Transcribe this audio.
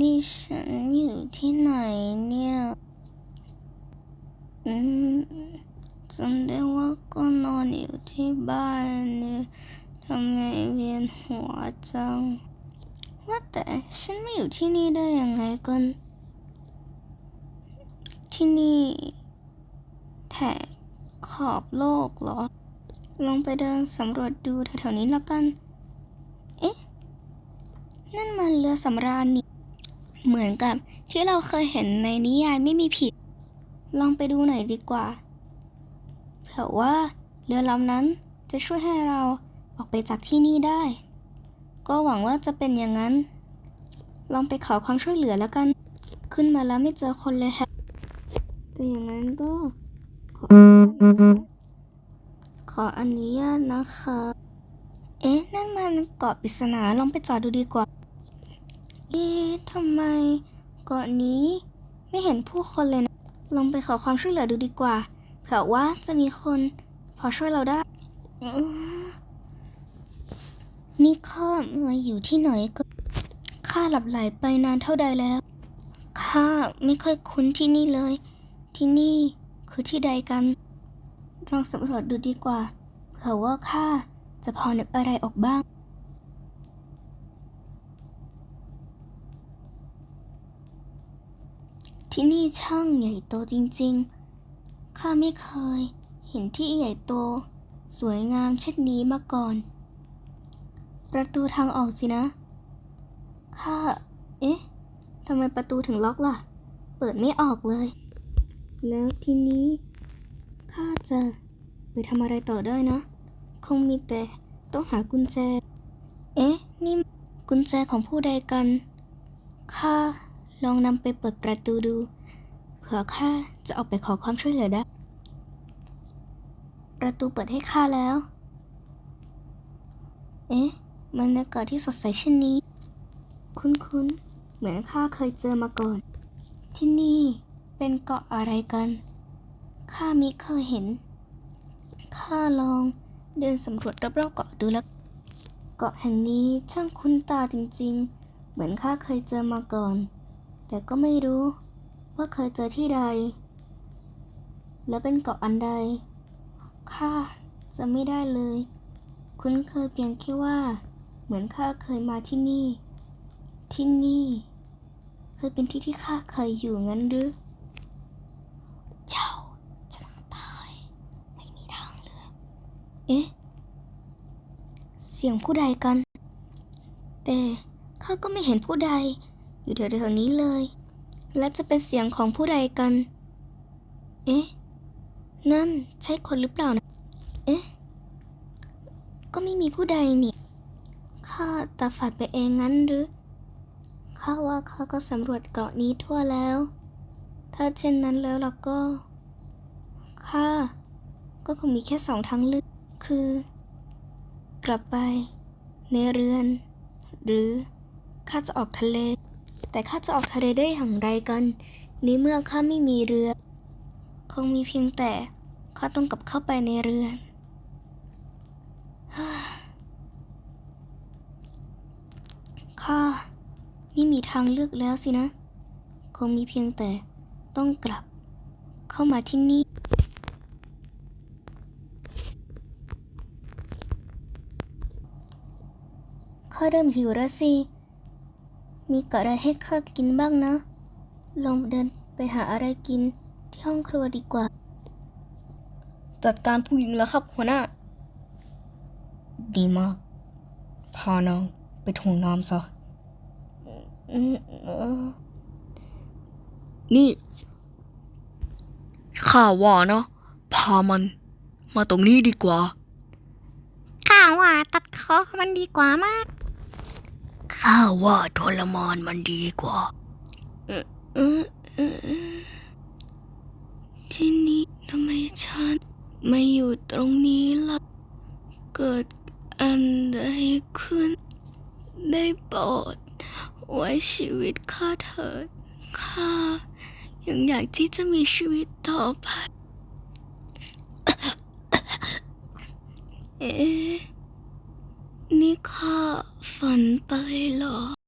นี่ฉันอยู่ที่ไหนเนี่ย อืมจำได้ว่าก็นอนอยู่ที่บ้านเนี่ยทำไมเวียนหัวจัง ว่าแต่ฉันไม่อยู่ที่นี่ได้ยังไงกันที่นี่แถบขอบโลกเหรอ ลองไปเดินสำรวจดูแถวๆนี้และกัน เอ๊ะ นั่นมันเรือสำราญนี่ เหมือนกับที่เราเคยเห็นในนิยายไม่มีผิด ลองไปดูหน่อยดีกว่า เผื่อว่าเรือลำนั้นจะช่วยให้เราออกไปจากที่นี่ได้ ก็หวังว่าจะเป็นอย่างนั้น ลองไปขอความช่วยเหลือแล้วกัน ขึ้นมาแล้วไม่เจอคนเลยแฮะแต่อย่างนั้นก็ ขออนุญาตนะคะ เอ๊ะ นั่นมันเกาะปริศนาลองไปจอดดูดีกว่า เอ๊ะทำไมเกาะนี้ ไม่เห็นผู้คนเลยนะ ลองไปขอความช่วยเหลือดูดีกว่า เผื่อว่าจะมีคนพอช่วยเราได้ นี่ข้ามาอยู่ที่ไหนก็ข้าหลับไหลไปนานเท่าใดแล้ว ข้าไม่ค่อยคุ้นที่นี่เลย ที่นี่คือที่ใดกัน ลองสำรวจดูดีกว่า เผื่อว่าข้าจะพอนึกอะไรออกบ้าง ที่นี่ช่างใหญ่โตจริงๆ ข้าไม่เคยเห็นที่ใหญ่โต สวยงามเช่นนี้มาก่อน ประตูทางออกสินะ ข้า เอ๊ะ ทำไมประตูถึงล็อกล่ะ เปิดไม่ออกเลย แล้วทีนี้ ข้าจะไปทำอะไรต่อได้นะ คงมีแต่ต้องหากุญแจ เอ๊ะ นี่กุญแจของผู้ใดกัน ข้า ลองนำไปเปิดประตูดู เผื่อข้าจะออกไปขอความช่วยเหลือได้ ประตูเปิดให้ข้าแล้ว เอ๊ะบรรยากาศที่สดใสเช่นนี้ คุ้นๆ เหมือนข้าเคยเจอมาก่อน ที่นี่เป็นเกาะอะไรกัน ข้ามิเคยเห็น ข้าลองเดินสำรวจรอบๆเกาะดูแล้ว เกาะแห่งนี้ช่างคุ้นตาจริงๆ เหมือนข้าเคยเจอมาก่อน แต่ก็ไม่รู้ว่าเคยเจอที่ใด และเป็นเกาะอันใด ข้าจะไม่ได้เลย คุ้นเคยเพียงแค่ว่า เหมือนข้าเคยมาที่นี่ ที่นี่ เคยเป็นที่ที่ข้าเคยอยู่งั้นหรือเจ้าจะต้องตาย ไม่มีทางเลือกเอ๊ะ เสียงผู้ใดกัน แต่ข้าก็ไม่เห็นผู้ใด อยู่แถวๆนี้เลย และจะเป็นเสียงของผู้ใดกัน เอ๊ะ นั่นใช่คนหรือเปล่านะ เอ๊ะ ก็ไม่มีผู้ใดนี่ข้าตาฝาดไปเองงั้นหรือข้าว่าข้าก็สำรวจเกาะนี้ทั่วแล้ว ถ้าเช่นนั้นแล้วล่ะก็ข้าก็คงมีแค่สองทางเลือกคือ กลับไป ในเรือน หรือข้าจะออกทะเล แต่ข้าจะออกทะเลได้อย่างไรกันในเมื่อข้าไม่มีเรือ คงมีเพียงแต่ข้าต้องกลับเข้าไปในเรือนข้าไม่มีทางเลือกแล้วสินะ คงมีเพียงแต่ต้องกลับเข้ามาที่นี่ข้าเริ่มหิวแล้วสิ มีกะอะไรให้ข้ากินบ้างนะ ลองเดินไปหาอะไรกินที่ห้องครัวดีกว่า จัดการผู้หญิงแล้วครับหัวหน้า ดีมาก พาน้องไปถ่วงน้ำซะนี่ ข้าว่านะพามัน มาตรงนี้ดีกว่า ข้าว่าตัดคอมันดีกว่ามาก ข้าว่าทรมานมันดีกว่า ที่นี่ทำไมฉันมาอยู่ตรงนี้ล่ะ เกิดอันใดขึ้น ได้โปรดไว้ชีวิตข้าเถิดข้ายังอยากที่จะมีชีวิตต่อไป เอ๊ะ ฝันไปเหรอ